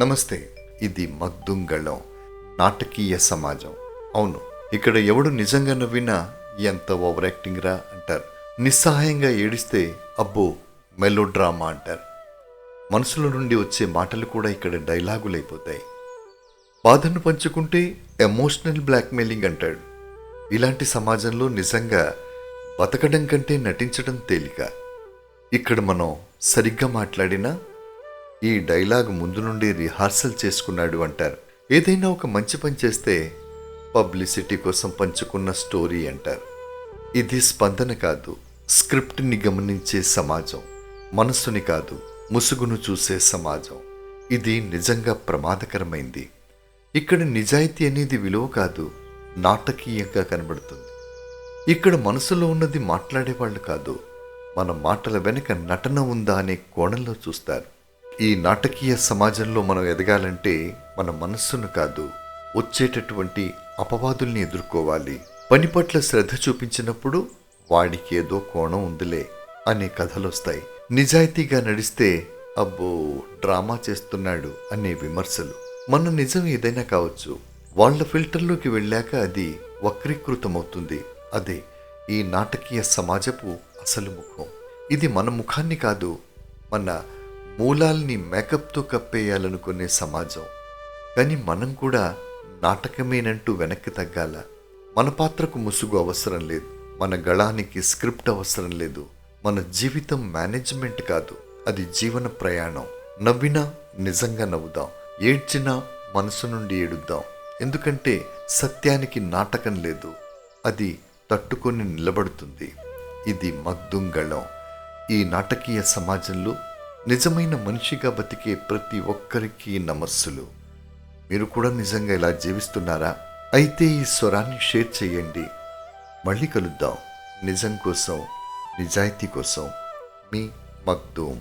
నమస్తే ఇది మద్దుంగళం నాటకీయ సమాజం. అవును ఇక్కడ ఎవడు నిజంగా నవ్వినా ఎంత ఓవర్ యాక్టింగ్ రా అంటారు. నిస్సహాయంగా ఏడిస్తే అబ్బో మెలో డ్రామా అంటారు. మనసుల నుండి వచ్చే మాటలు కూడా ఇక్కడ డైలాగులైపోతాయి. బాధను పంచుకుంటే ఎమోషనల్ బ్లాక్మెయిలింగ్ అంటాడు. ఇలాంటి సమాజంలో నిజంగా బతకడం కంటే నటించడం తేలిక. ఇక్కడ మనం సరిగ్గా మాట్లాడినా ఈ డైలాగ్ ముందు నుండి రిహార్సల్ చేసుకున్నాడు అంటారు. ఏదైనా ఒక మంచి పని చేస్తే పబ్లిసిటీ కోసం పంచుకున్న స్టోరీ అంటారు. ఇది స్పందన కాదు స్క్రిప్ట్ని గమనించే సమాజం మనస్సుని కాదు ముసుగును చూసే సమాజం. ఇది నిజంగా ప్రమాదకరమైంది. ఇక్కడ నిజాయితీ అనేది విలువ కాదు నాటకీయంగా కనబడుతుంది. ఇక్కడ మనసులో ఉన్నది మాట్లాడేవాళ్ళు కాదు మన మాటల వెనుక నటన ఉందా అనే కోణంలో చూస్తారు. ఈ నాటకీయ సమాజంలో మనం ఎదగాలంటే మన మనస్సును కాదు వచ్చేటటువంటి అపవాదుల్ని ఎదుర్కోవాలి. పని పట్ల శ్రద్ధ చూపించినప్పుడు వాడికి ఏదో కోణం ఉందిలే అనే కథలొస్తాయి. నిజాయితీగా నడిస్తే అబ్బో డ్రామా చేస్తున్నాడు అనే విమర్శలు. మన నిజం ఏదైనా కావచ్చు. వాళ్ళ ఫిల్టర్లోకి వెళ్ళాక అది వక్రీకృతమవుతుంది. అదే ఈ నాటకీయ సమాజపు అసలు ముఖం. ఇది మన ముఖాన్ని కాదు మన మూలాల్ని మేకప్తో కప్పేయాలనుకునే సమాజం. కానీ మనం కూడా నాటకమేనంటూ వెనక్కి తగ్గాల. మన పాత్రకు ముసుగు అవసరం లేదు. మన గళానికి స్క్రిప్ట్ అవసరం లేదు. మన జీవితం మేనేజ్మెంట్ కాదు. అది జీవన ప్రయాణం. నవ్వినా నిజంగా నవ్వుదాం. ఏడ్చినా మనసు నుండి ఏడుద్దాం. ఎందుకంటే సత్యానికి నాటకం లేదు. అది తట్టుకొని నిలబడుతుంది. ఇది మద్దుంగళం ఈ నాటకీయ సమాజంలో నిజమైన మనిషిగా బతికే ప్రతి ఒక్కరికి నమస్సులు. మీరు కూడా నిజంగా ఇలా జీవిస్తున్నారా? అయితే ఈ స్వరాన్ని షేర్ చేయండి. మళ్ళీ కలుద్దాం. నిజం కోసం నిజాయితీ కోసం మీ మక్దూమ్.